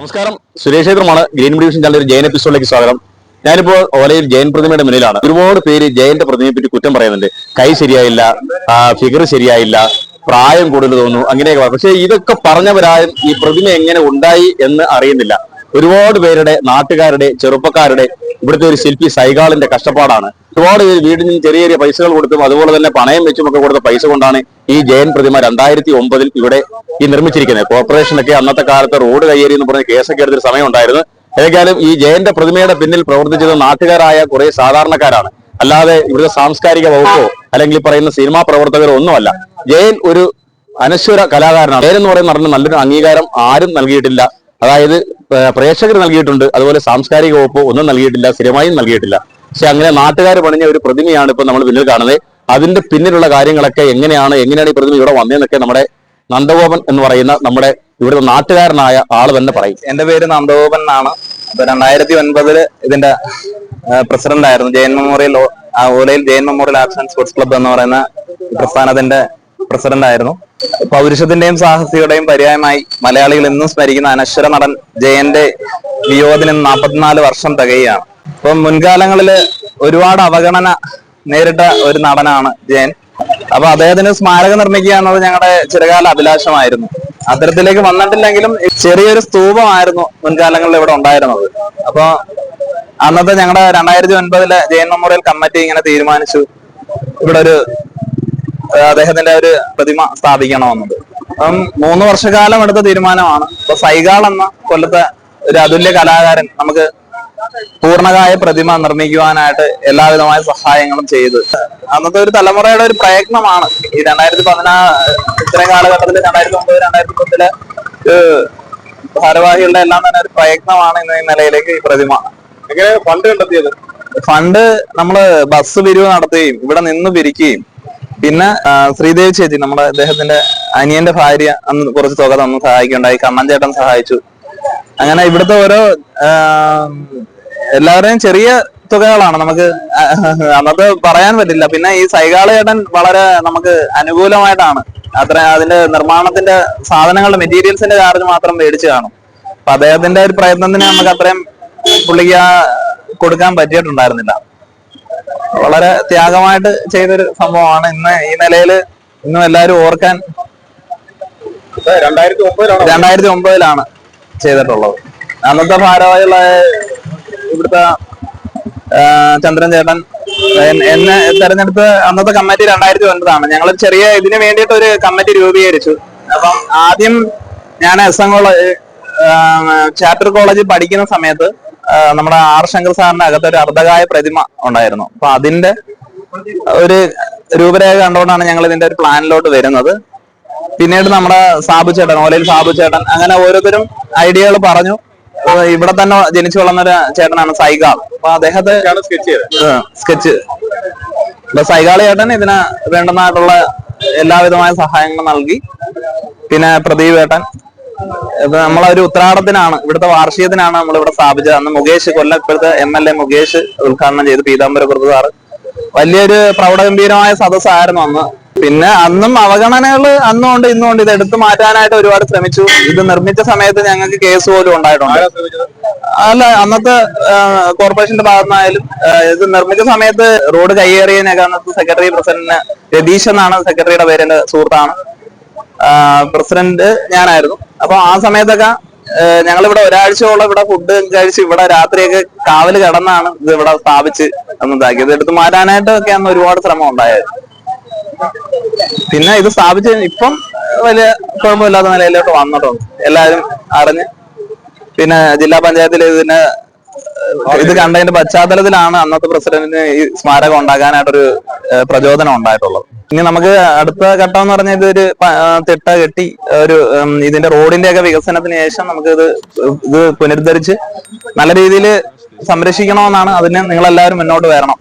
നമസ്കാരം. സുരേഷ് ക്ഷേത്രമാണ്. Green division ഒരു ജയൻ എപ്പിസോഡിലേക്ക് സ്വാഗതം. ഞാനിപ്പോൾ ഓലയിൽ ജയൻ പ്രതിമയുടെ മുന്നിലാണ്. ഒരുപാട് പേര് ജയന്റെ പ്രതിമയെ പറ്റി കുറ്റം പറയുന്നുണ്ട്. കൈ ശരിയായില്ല ഫിഗർ ശരിയായില്ല പ്രായം കൂടുതൽ തോന്നുന്നു അങ്ങനെയൊക്കെ. പക്ഷേ ഇതൊക്കെ പറഞ്ഞവരാരും ഈ പ്രതിമ എങ്ങനെ ഉണ്ടായി എന്ന് അറിയുന്നില്ല. ഒരുപാട് പേരുടെ നാട്ടുകാരുടെ ചെറുപ്പക്കാരുടെ ഇവിടുത്തെ ഒരു ശില്പി സൈഗാളിന്റെ കഷ്ടപ്പാടാണ്. ഒരുപാട് വീടിന് ചെറിയ ചെറിയ പൈസകൾ കൊടുത്തും അതുപോലെ തന്നെ പണയം വെച്ചും ഒക്കെ കൊടുത്ത പൈസ കൊണ്ടാണ് ഈ ജയൻ പ്രതിമ രണ്ടായിരത്തി ഒമ്പതിൽ ഇവിടെ ഈ നിർമ്മിച്ചിരിക്കുന്നത്. കോർപ്പറേഷനൊക്കെ അന്നത്തെ കാലത്ത് റോഡ് കയ്യേറി എന്ന് പറഞ്ഞ കേസൊക്കെ എടുത്തൊരു സമയം ഉണ്ടായിരുന്നു. ഏതായാലും ഈ ജയന്റെ പ്രതിമയുടെ പിന്നിൽ പ്രവർത്തിച്ചത് നാട്ടുകാരായ കുറെ സാധാരണക്കാരാണ്. അല്ലാതെ ഇവിടുത്തെ സാംസ്കാരിക വകുപ്പോ അല്ലെങ്കിൽ പറയുന്ന സിനിമാ പ്രവർത്തകരോ ഒന്നുമല്ല. ജയൻ ഒരു അനശ്വര കലാകാരനാണ്. ജയൻ എന്ന് പറയുന്ന നടന് നല്ലൊരു അംഗീകാരം ആരും നൽകിയിട്ടില്ല. അതായത് പ്രേക്ഷകർ നൽകിയിട്ടുണ്ട്. അതുപോലെ സാംസ്കാരിക വകുപ്പ് ഒന്നും നൽകിയിട്ടില്ല സ്ഥിരമായും നൽകിയിട്ടില്ല. പക്ഷെ അങ്ങനെ നാട്ടുകാർ പണിഞ്ഞ ഒരു പ്രതിമയാണ് ഇപ്പൊ നമ്മൾ പിന്നിൽ കാണുന്നത്. അതിന്റെ പിന്നിലുള്ള കാര്യങ്ങളൊക്കെ എങ്ങനെയാണ് എങ്ങനെയാണ് ഈ പ്രതിമ ഇവിടെ വന്നതെന്നൊക്കെ നമ്മുടെ നന്ദഗോപൻ എന്ന് പറയുന്ന നമ്മുടെ ഇവിടുത്തെ നാട്ടുകാരനായ ആൾ തന്നെ പറയും. എന്റെ പേര് നന്ദഗോപൻ എന്നാണ്. അപ്പൊ രണ്ടായിരത്തി ഒൻപതിൽ ഇതിന്റെ പ്രസിഡന്റ് ആയിരുന്നു Jayan memorial ഓലയിൽ Jayan memorial arts and sports club എന്ന് പറയുന്ന പ്രസ്ഥാനത്തിന്റെ പ്രസിഡന്റ് ആയിരുന്നു പൗരുഷത്തിന്റെയും സാഹസികതയും പര്യായമായി മലയാളികൾ എന്നും സ്മരിക്കുന്ന അനശ്വര നടൻ ജയന്റെ വിയോധനം നാൽപ്പത്തിനാല് വർഷം തികയാണ് ഇപ്പം മുൻകാലങ്ങളിൽ ഒരുപാട് അവഗണന നേരിട്ട ഒരു നടനാണ് ജയൻ. അപ്പൊ അദ്ദേഹത്തിന് സ്മാരകം നിർമ്മിക്കുക എന്നത് ഞങ്ങളുടെ ചിരകാല അഭിലാഷമായിരുന്നു. അത്തരത്തിലേക്ക് വന്നിട്ടില്ലെങ്കിലും ചെറിയൊരു സ്തൂപമായിരുന്നു മുൻകാലങ്ങളിൽ ഇവിടെ ഉണ്ടായിരുന്നത്. അപ്പൊ അന്നത്തെ ഞങ്ങളുടെ രണ്ടായിരത്തി ഒൻപതിലെ ജയൻ മെമ്മോറിയൽ കമ്മിറ്റി ഇങ്ങനെ തീരുമാനിച്ചു. ഇവിടെ ഒരു അദ്ദേഹത്തിന്റെ ഒരു പ്രതിമ സ്ഥാപിക്കണമെന്നത്. അപ്പം മൂന്ന് വർഷക്കാലം എടുത്ത തീരുമാനമാണ്. ഇപ്പൊ സൈഗാൾ എന്ന കൊല്ലത്തെ ഒരു അതുല്യ കലാകാരൻ നമുക്ക് പൂർണകായ പ്രതിമ നിർമ്മിക്കുവാനായിട്ട് എല്ലാവിധമായ സഹായങ്ങളും ചെയ്ത്. അന്നത്തെ ഒരു തലമുറയുടെ ഒരു പ്രയത്നമാണ് ഈ രണ്ടായിരത്തി പതിനാ ഇത്രയും കാലഘട്ടത്തിൽ രണ്ടായിരത്തി ഒമ്പത് രണ്ടായിരത്തി പത്തിലെ ഭാരവാഹികളുടെ എല്ലാം തന്നെ ഒരു പ്രയത്നമാണ് ഇന്ന് ഈ നിലയിലേക്ക് ഈ പ്രതിമ. എങ്ങനെ ഫണ്ട് കണ്ടെത്തിയത്? ഫണ്ട് നമ്മൾ ബസ് പിരിവ് നടത്തുകയും ഇവിടെ നിന്ന് പിരിക്കുകയും. പിന്നെ ശ്രീദേവി ചേച്ചി നമ്മുടെ അദ്ദേഹത്തിന്റെ അനിയന്റെ ഭാര്യ അന്ന് കുറച്ച് തുക തന്നു സഹായിക്കുകയുണ്ടായി കണ്ണൻ ചേട്ടൻ സഹായിച്ചു. അങ്ങനെ ഇവിടുത്തെ ഓരോ ആ, എല്ലാവരുടെയും ചെറിയ തുകകളാണ് നമുക്ക് അന്നത്തെ പറയാൻ പറ്റില്ല. പിന്നെ ഈ സൈകാള ചേട്ടൻ വളരെ നമുക്ക് അനുകൂലമായിട്ടാണ് അത്ര അതിന്റെ നിർമ്മാണത്തിന്റെ സാധനങ്ങളുടെ മെറ്റീരിയൽസിന്റെ ചാർജ് മാത്രം മേടിച്ചു കാണും. അപ്പൊ അദ്ദേഹത്തിന്റെ ഒരു പ്രയത്നത്തിന് നമുക്ക് അത്രയും പുള്ളിക്ക് ആ കൊടുക്കാൻ പറ്റിയിട്ടുണ്ടായിരുന്നില്ല. വളരെ ത്യാഗമായിട്ട് ചെയ്തൊരു സംഭവമാണ്. ഇന്ന് ഈ നിലയിൽ ഇന്നും എല്ലാവരും ഓർക്കാൻ രണ്ടായിരത്തി ഒമ്പതിലാണ് ചെയ്തിട്ടുള്ളത്. അന്നത്തെ ഭാരവാഹികളായ ഇവിടുത്തെ ചന്ദ്രൻ ചേട്ടൻ എന്നെ തെരഞ്ഞെടുത്ത് അന്നത്തെ കമ്മിറ്റി രണ്ടായിരത്തി ഒൻപതാണ്. ഞങ്ങൾ ചെറിയ ഇതിന് വേണ്ടിയിട്ട് ഒരു കമ്മിറ്റി രൂപീകരിച്ചു. അപ്പം ആദ്യം ഞാൻ എസ് എൻ കോളേജ് ചാപ്റ്റർ കോളേജിൽ പഠിക്കുന്ന സമയത്ത് നമ്മുടെ ആർ ശങ്കർ സാറിന്റെ അകത്ത് ഒരു അർദ്ധകായ പ്രതിമ ഉണ്ടായിരുന്നു. അപ്പൊ അതിന്റെ ഒരു രൂപരേഖ കണ്ടുകൊണ്ടാണ് ഞങ്ങൾ ഇതിന്റെ ഒരു പ്ലാനിലോട്ട് വരുന്നത്. പിന്നീട് നമ്മുടെ സാബു ചേട്ടൻ ഓലയിൽ സാബു ചേട്ടൻ അങ്ങനെ ഓരോരുത്തരും ഐഡിയകൾ പറഞ്ഞു. ഇവിടെ തന്നെ ജനിച്ചു വളർന്ന ഒരു ചേട്ടനാണ് സൈഗാൾ അപ്പൊ അദ്ദേഹത്തെ സ്കെച്ച് അപ്പൊ സൈഗാൾ ചേട്ടൻ ഇതിന് വേണ്ടുന്നതായിട്ടുള്ള എല്ലാവിധമായ സഹായങ്ങളും നൽകി. പിന്നെ പ്രദീപ് ഏട്ടൻ ഇപ്പൊ നമ്മളൊരു ഉത്രാടത്തിനാണ് ഇവിടുത്തെ വാർഷികത്തിനാണ് നമ്മൾ ഇവിടെ സ്ഥാപിച്ചത്. അന്ന് മുകേഷ് കൊല്ലം ഇപ്പോഴത്തെ എം എൽ എ മുകേഷ് ഉദ്ഘാടനം ചെയ്ത് പീതാംബര കുറുപ്പ് സാറ്. വലിയൊരു പ്രൗഢഗംഭീരമായ സദസ്സായിരുന്നു അന്ന്. പിന്നെ അന്നും അവഗണനകൾ അന്നും ഉണ്ട് ഇന്നും ഉണ്ട്. ഇത് എടുത്തു മാറ്റാനായിട്ട് ഒരുപാട് ശ്രമിച്ചു. ഇത് നിർമ്മിച്ച സമയത്ത് ഞങ്ങൾക്ക് കേസ് പോലും ഉണ്ടായിട്ടുണ്ട്. അല്ല അന്നത്തെ കോർപ്പറേഷന്റെ ഭാഗത്തുനിന്നായാലും ഇത് നിർമ്മിച്ച സമയത്ത് റോഡ് കയ്യേറിയതിനൊക്കെ അന്നത്തെ സെക്രട്ടറി പ്രസിഡന്റിന് രതീഷ് എന്നാണ് സെക്രട്ടറിയുടെ പേര് എന്റെ സുഹൃത്താണ് പ്രസിഡന്റ് ഞാനായിരുന്നു. അപ്പൊ ആ സമയത്തൊക്കെ ഞങ്ങൾ ഇവിടെ ഒരാഴ്ചയോളം ഇവിടെ ഫുഡ് കഴിച്ച് ഇവിടെ രാത്രിയൊക്കെ കാവൽ കിടന്നാണ് ഇത് ഇവിടെ സ്ഥാപിച്ച് അന്ന് ഇതാക്കിയത് എടുത്ത് മാറ്റാനായിട്ടൊക്കെ അന്ന് ഒരുപാട് ശ്രമം ഉണ്ടായത്. പിന്നെ ഇത് സ്ഥാപിച്ച് ഇപ്പം വലിയ കുഴപ്പമില്ലാത്ത നിലയിലോട്ട് വന്നിട്ടുണ്ട് എല്ലാവരും അറിഞ്ഞ്. പിന്നെ ജില്ലാ പഞ്ചായത്തിൽ ഇതിന് ഇത് കണ്ടതിന്റെ പശ്ചാത്തലത്തിലാണ് അന്നത്തെ പ്രസിഡന്റിന് ഈ സ്മാരകം ഉണ്ടാക്കാനായിട്ടൊരു പ്രചോദനം ഉണ്ടായിട്ടുള്ളത്. ഇനി നമുക്ക് അടുത്ത ഘട്ടം എന്ന് പറഞ്ഞാൽ ഇതൊരു തിട്ട കെട്ടി ഒരു ഇതിന്റെ റോഡിന്റെ ഒക്കെ വികസനത്തിന് ശേഷം നമുക്ക് ഇത് ഇത് പുനരുദ്ധരിച്ച് നല്ല രീതിയിൽ സംരക്ഷിക്കണമെന്നാണ്. അതിന് നിങ്ങളെല്ലാവരും മുന്നോട്ട് വരണം.